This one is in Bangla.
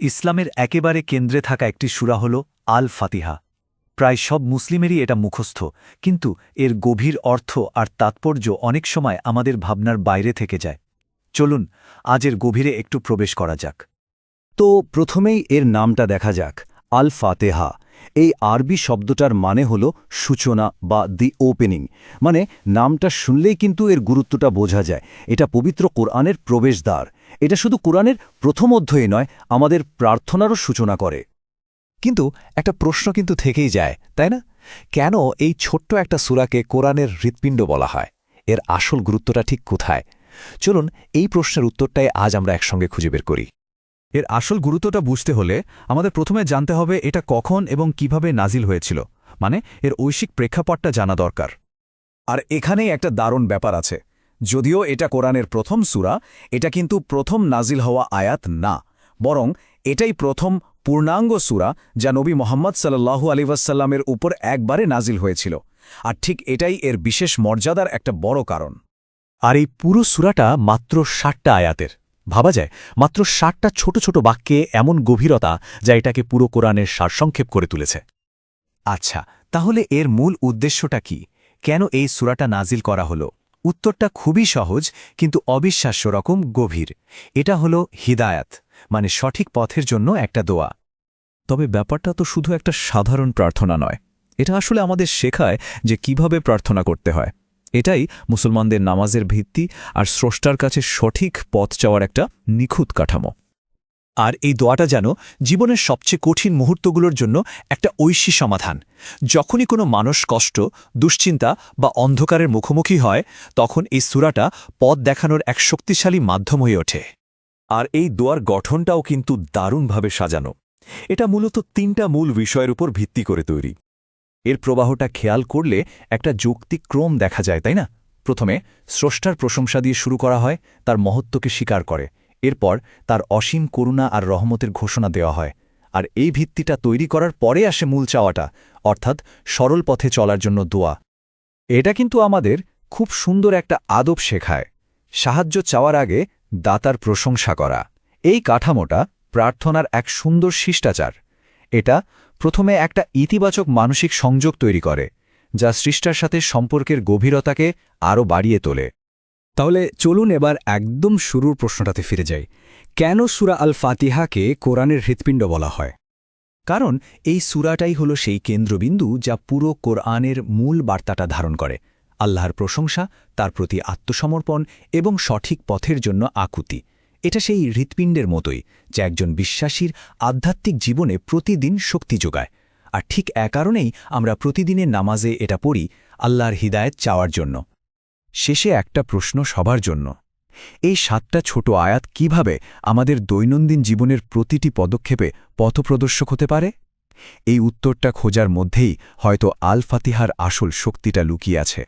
ইসলামের একেবারে কেন্দ্রে থাকা একটি সুরা হল আল ফাতিহা প্রায় সব মুসলিমেরই এটা মুখস্থ, কিন্তু এর গভীর অর্থ আর তাৎপর্য অনেক সময় আমাদের ভাবনার বাইরে থেকে যায়। চলুন আজের গভীরে একটু প্রবেশ করা যাক। তো প্রথমেই এর নামটা দেখা যাক আল ফাতেহা এই আরবি শব্দটার মানে হল সূচনা বা দি ওপেনিং মানে নামটা শুনলেই কিন্তু এর গুরুত্বটা বোঝা যায়। এটা পবিত্র কোরআনের প্রবেশদ্বার। এটা শুধু কোরআনের প্রথম অধ্যায়ে নয়, আমাদের প্রার্থনারও সূচনা করে। কিন্তু একটা প্রশ্ন কিন্তু থেকেই যায়, তাই না? কেন এই ছোট্ট একটা সুরাকে কোরআনের হৃৎপিণ্ড বলা হয়? এর আসল গুরুত্বটা ঠিক কোথায়? চলুন এই প্রশ্নের উত্তরটাই আজ আমরা একসঙ্গে খুঁজে বের করি। এর আসল গুরুত্বটা বুঝতে হলে আমাদের প্রথমে জানতে হবে এটা কখন এবং কীভাবে নাজিল হয়েছিল মানে এর ঐশিক প্রেক্ষাপটটা জানা দরকার। আর এখানেই একটা দারুণ ব্যাপার আছে, যদিও এটা কোরআনের প্রথম সূরা, এটা কিন্তু প্রথম নাজিল হওয়া আয়াত না, বরং এটাই প্রথম পূর্ণাঙ্গ সূরা যা নবী মোহাম্মদ সাল্লাল্লাহু আলিবাসাল্লামের উপর একবারে নাজিল হয়েছিল, আর ঠিক এটাই এর বিশেষ মর্যাদার একটা বড় কারণ। আর এই পুরো সুরাটা মাত্র ষাটটা আয়াতের। ভাবা যায়, মাত্র ষাটটা ছোট ছোট বাক্যে এমন গভীরতা যা এটাকে পুরো কোরআনের সারসংক্ষেপ করে তুলেছে। আচ্ছা তাহলে এর মূল উদ্দেশ্যটা কি? কেন এই সুরাটা নাজিল করা হলো? উত্তরটা খুবই সহজ, কিন্তু অবিশ্বাস্য রকম গভীর। এটা হলো হিদায়াত মানে সঠিক পথের জন্য একটা দোয়া। তবে ব্যাপারটা তো শুধু একটা সাধারণ প্রার্থনা নয়। এটা আসলে আমাদের শেখায় যে কীভাবে প্রার্থনা করতে হয়। এটাই মুসলমানদের নামাজের ভিত্তি আর স্রষ্টার কাছে সঠিক পথ চাওয়ার একটা নিখুঁত কাঠামো। আর এই দোয়াটা যেন জীবনের সবচেয়ে কঠিন মুহূর্তগুলোর জন্য একটা ঐশী সমাধান। যখনই কোনো মানুষ কষ্ট, দুশ্চিন্তা বা অন্ধকারের মুখোমুখি হয়, তখন এই সুরাটা পথ দেখানোর এক শক্তিশালী মাধ্যম হয়ে ওঠে। আর এই দোয়ার গঠনটাও কিন্তু দারুণভাবে সাজানো। এটা মূলত তিনটা মূল বিষয়ের উপর ভিত্তি করে তৈরি। এর প্রবাহটা খেয়াল করলে একটা যৌক্তিক ক্রম দেখা যায়, তাই না? প্রথমে, স্রষ্টার প্রশংসা দিয়ে শুরু করা হয়, তার মহত্বকে স্বীকার করে। এরপর, তার অসীম করুণা আর রহমতের ঘোষণা দেওয়া হয়। আর এই ভিত্তিটা তৈরি করার পরে আসে মূল চাওয়াটা, অর্থাৎ সরল পথে চলার জন্য দোয়া। এটা কিন্তু আমাদের খুব সুন্দর একটা আদব শেখায়। সাহায্য চাওয়ার আগে দাতার প্রশংসা করা। এই কাঠামোটা প্রার্থনার এক সুন্দর শিষ্টাচার। এটা প্রথমে একটা ইতিবাচক মানসিক সংযোগ তৈরি করে, যা সৃষ্টার সাথে সম্পর্কের গভীরতাকে আরও বাড়িয়ে তোলে। তাহলে চলুন এবার একদম শুরুর প্রশ্নটাতে ফিরে যাই। কেন সুরা আল ফাতিহাকে কোরআনের হৃৎপিণ্ড বলা হয়? কারণ এই সুরাটাই হল সেই কেন্দ্রবিন্দু যা পুরো কোরআনের মূল বার্তাটা ধারণ করে, আল্লাহর প্রশংসা, তার প্রতি আত্মসমর্পণ এবং সঠিক পথের জন্য আকুতি। এটা সেই হৃৎপিণ্ডের মতোই, যা একজন বিশ্বাসীর আধ্যাত্মিক জীবনে প্রতিদিন শক্তি যোগায়। আর ঠিক এ কারণেই আমরা প্রতিদিনের নামাজে এটা পড়ি আল্লাহর হিদায়ত চাওয়ার জন্য। শেষে একটা প্রশ্ন সবার জন্য। এই সাতটা ছোট আয়াত কীভাবে আমাদের দৈনন্দিন জীবনের প্রতিটি পদক্ষেপে পথপ্রদর্শক হতে পারে? এই উত্তরটা খোঁজার মধ্যেই হয়তো আল ফাতিহার আসল শক্তিটা লুকিয়ে আছে।